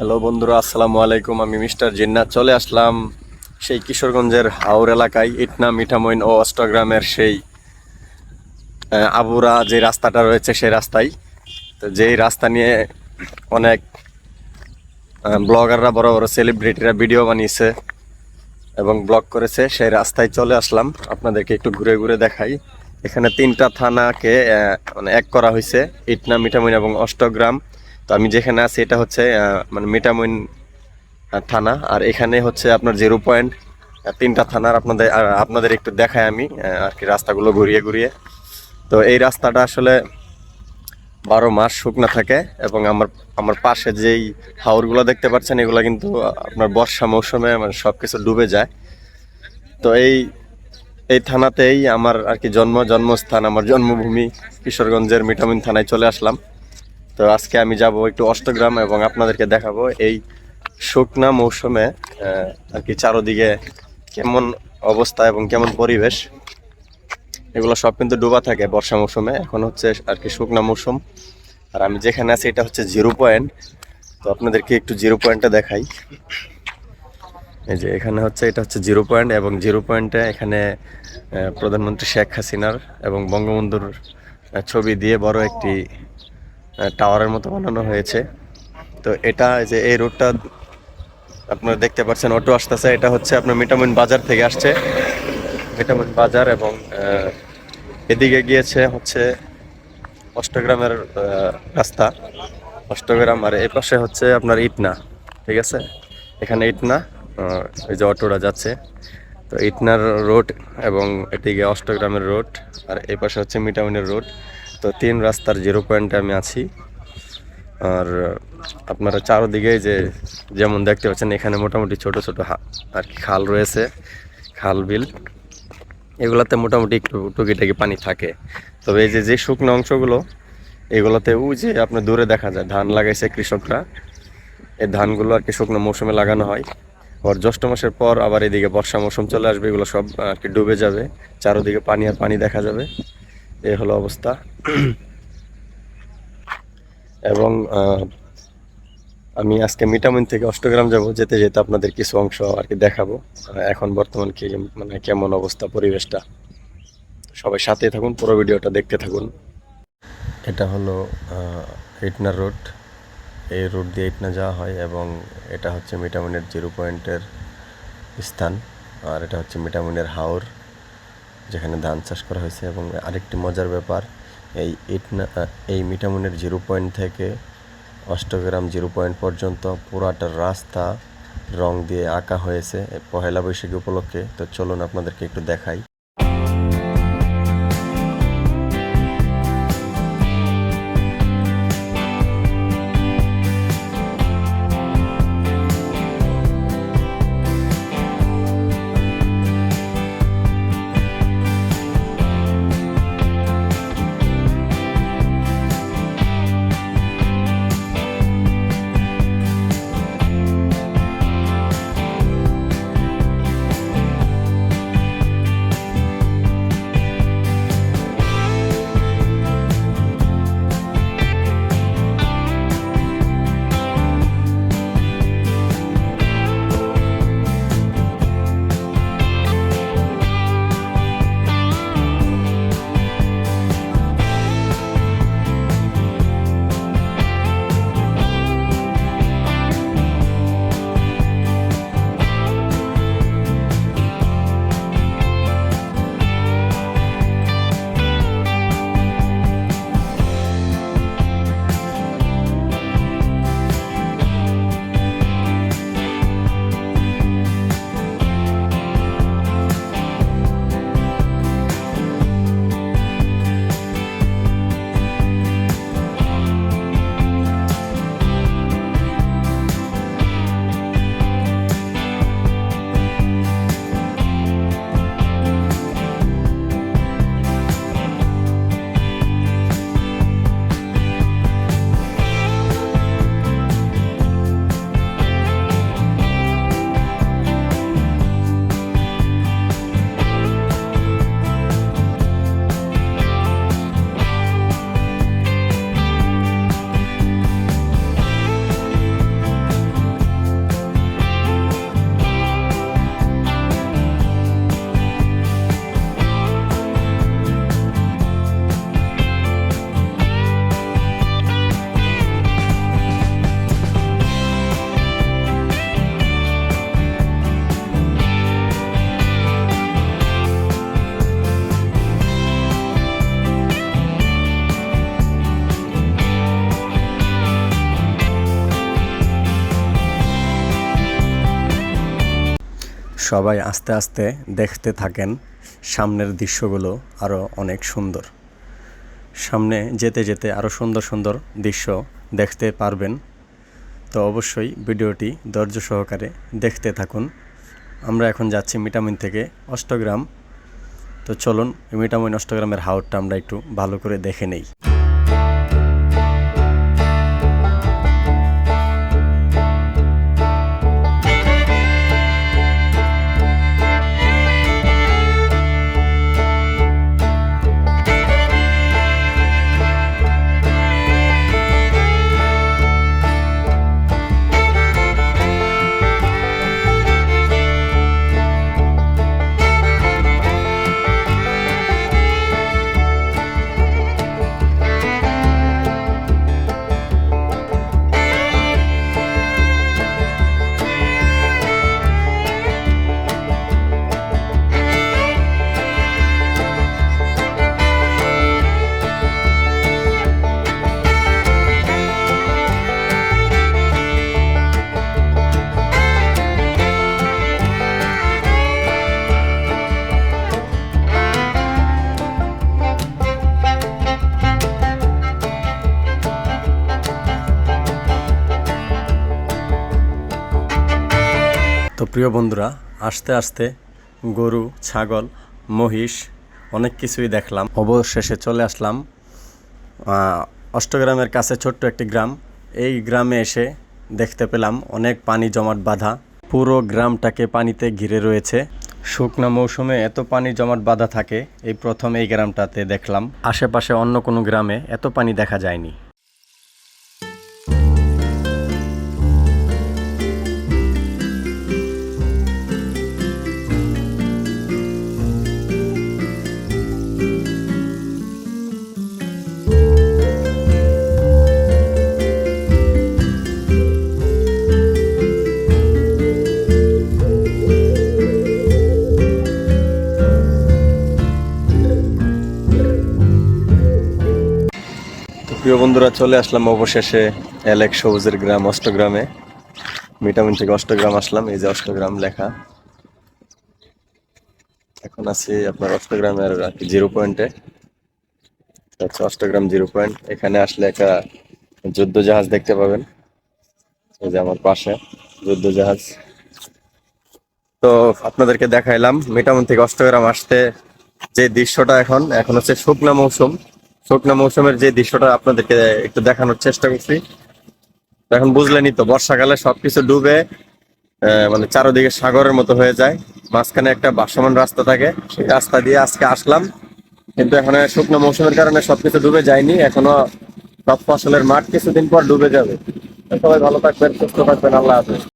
Hello বন্ধুরা, আসসালামু আলাইকুম। আমি মিস্টার জিন্নাত, চলে আসলাম সেই কিশোরগঞ্জের হাওর এলাকায় ইটনা, মিঠামইন ও অষ্টগ্রামের সেই আবুরা যে রাস্তাটা রয়েছে সেই রাস্তায়। তো যেই রাস্তা নিয়ে অনেক ব্লগাররা বড় বড় সেলিব্রিটিরা ভিডিও বানিয়েছে এবং ব্লগ করেছে, সেই রাস্তায় চলে আসলাম। আপনাদেরকে একটু ঘুরে ঘুরে দেখাই। এখানে তিনটা থানাকে মানে এক করা হয়েছে, ইটনা, মিঠামইন এবং অষ্টগ্রাম। তো আমি যেখানে আছি এটা হচ্ছে মানে মিঠামইন আহ, থানা। আর এখানে হচ্ছে আপনার জিরো পয়েন্ট তিনটা থানার আপনাদের আপনাদের একটু দেখাই আমি আর কি রাস্তাগুলো ঘুরিয়ে ঘুরিয়ে। তো এই রাস্তাটা আসলে বারো মাস শুকনা থাকে এবং আমার আমার পাশে যেই হাওরগুলো দেখতে পাচ্ছেন এগুলো কিন্তু আপনার বর্ষা মৌসুমে মানে সব কিছু ডুবে যায়। তো এই এই থানাতেই আমার আর কি জন্ম জন্মস্থান আমার জন্মভূমি কিশোরগঞ্জের মিটামিন থানায় চলে আসলাম। তো আজকে আমি যাব একটু অষ্টগ্রাম এবং আপনাদেরকে দেখাবো এই শুকনা মৌসুমে আর কি চারোদিকে কেমন অবস্থা এবং কেমন পরিবেশ। এগুলো সব কিন্তু ডুবা থাকে বর্ষা মৌসুমে, এখন হচ্ছে আর কি শুকনা মৌসুম। আর আমি যেখানে আছি এটা হচ্ছে জিরো পয়েন্ট। তো আপনাদেরকে একটু জিরো পয়েন্টটা দেখাই। এই যে এখানে হচ্ছে, এটা হচ্ছে জিরো পয়েন্ট এবং জিরো পয়েন্টে এখানে প্রধানমন্ত্রী শেখ হাসিনার এবং বঙ্গবন্ধুর ছবি দিয়ে বড় একটি টাওয়ারের মতো বানানো হয়েছে। তো এটা যে এই রোডটা আপনারা দেখতে পাচ্ছেন, অটো আসতেছে। এটা হচ্ছে আপনার মিটামিন বাজার থেকে আসছে। মিটামিন বাজার এবং এদিকে গিয়েছে হচ্ছে অষ্টগ্রামের রাস্তা। অষ্টগ্রাম আর এই পাশে হচ্ছে আপনার ইটনা, ঠিক আছে? এখানে ইটনা এই যে অটোটা যাচ্ছে। তো ইটনার রোড এবং এদিকে অষ্টগ্রামের রোড আর এই পাশে হচ্ছে মিটামিনের রোড। তো তিন রাস্তার জিরো পয়েন্টে আমি আছি। আর আপনারা চারোদিকে যে যেমন দেখতে পাচ্ছেন, এখানে মোটামুটি ছোট ছোট আর কি খাল রয়েছে, খাল বিল। এগুলাতে মোটামুটি একটু টুকিটাকি পানি থাকে। তবে এই যে যে শুকনো অংশগুলো, এগুলোতে ওই যে আপনার দূরে দেখা যায়, ধান লাগাইছে কৃষকরা। এই ধানগুলো আর কি শুকনো মৌসুমে লাগানো হয়। আর জ্যৈষ্ঠ মাসের পর আবার এদিকে বর্ষা মৌসুম চলে আসবে, এগুলো সব আর কি ডুবে যাবে। চারোদিকে পানি আর পানি দেখা যাবে। এই হলো অবস্থা। এবং আমি আজকে মিটামিন থেকে অষ্টগ্রাম যাব, যেতে যেতে আপনাদের কিছু অংশ আর কি দেখাবো। এখন বর্তমান কি মানে কেমন অবস্থা, পরিবেশটা। সবাই সাথে থাকুন, পুরো ভিডিওটা দেখতে থাকুন। এটা হলো ইটনা রোড। এই রোড দিয়ে ইটনা যাওয়া হয় এবং এটা হচ্ছে মিটামিনের জিরো পয়েন্টের স্থান। আর এটা হচ্ছে মিটামিনের হাওর। যেখানে ধান চাষ করা হয়েছে এবং আরেকটি মজার ব্যাপার, এই ইটনা এই মিটামুনের জিরো পয়েন্ট থেকে অষ্টগ্রাম জিরো পয়েন্ট পর্যন্ত পুরাটা রাস্তা রং দিয়ে আঁকা হয়েছে পহেলা বৈশাখী উপলক্ষে। তো চলুন আপনাদেরকে একটু দেখাই। সবাই আস্তে আস্তে দেখতে থাকেন, সামনের দৃশ্যগুলো আরও অনেক সুন্দর। সামনে যেতে যেতে আরও সুন্দর সুন্দর দৃশ্য দেখতে পারবেন। তো অবশ্যই ভিডিওটি ধৈর্য সহকারে দেখতে থাকুন। আমরা এখন যাচ্ছি মিটামিন থেকে অষ্টগ্রাম। তো চলুন, মিটামিন অষ্টগ্রামের হাওরটা আমরা একটু ভালো করে দেখে নেই। প্রিয় বন্ধুরা, আস্তে আস্তে গরু, ছাগল, মহিষ, অনেক কিছুই দেখলাম। অবশেষে চলে আসলাম অষ্টগ্রামের কাছে ছোট্ট একটি গ্রাম। এই গ্রামে এসে দেখতে পেলাম অনেক পানি জমাট বাঁধা। পুরো গ্রামটাকে পানিতে ঘিরে রয়েছে। শুকনা মৌসুমে এত পানি জমাট বাঁধা থাকে, এই প্রথম এই গ্রামটাতে দেখলাম। আশেপাশে অন্য কোনো গ্রামে এত পানি দেখা যায়নি। প্রিয় বন্ধুরা, চলে আসলাম অবশেষে এলেক সবুজের গ্রাম, অষ্টগ্রামে। মিটামিন থেকে অষ্টগ্রাম আসলাম, এই যে অষ্টগ্রাম লেখা। এখন আছি আপনার অষ্টগ্রামের জিরো পয়েন্টে। হচ্ছে অষ্টগ্রাম জিরো পয়েন্ট। এখানে আসলে একটা যুদ্ধ জাহাজ দেখতে পাবেন। এই যে আমার পাশে যুদ্ধ জাহাজ তো আপনাদেরকে দেখাইলাম মিটামন থেকে অষ্টগ্রাম আসতে যে দৃশ্যটা এখন এখন হচ্ছে শুকনা মৌসুম। শুকনা মৌসুমের যে দৃশ্যটা আপনাদেরকে একটু দেখানোর চেষ্টা করছি। এখন বুঝলেনই তো, বর্ষাকালে সবকিছু ডুবে মানে চারোদিকে সাগরের মতো হয়ে যায়। মাঝখানে একটা ভাসমান রাস্তা থাকে, সেই রাস্তা দিয়ে আজকে আসলাম। কিন্তু এখন শুকনো মৌসুমের কারণে সবকিছু ডুবে যায়নি, এখনও সব ফসলের মাঠ কিছুদিন পর ডুবে যাবে। সবাই ভালো থাকবেন, সুস্থ থাকবেন, আল্লাহ হাফেজ।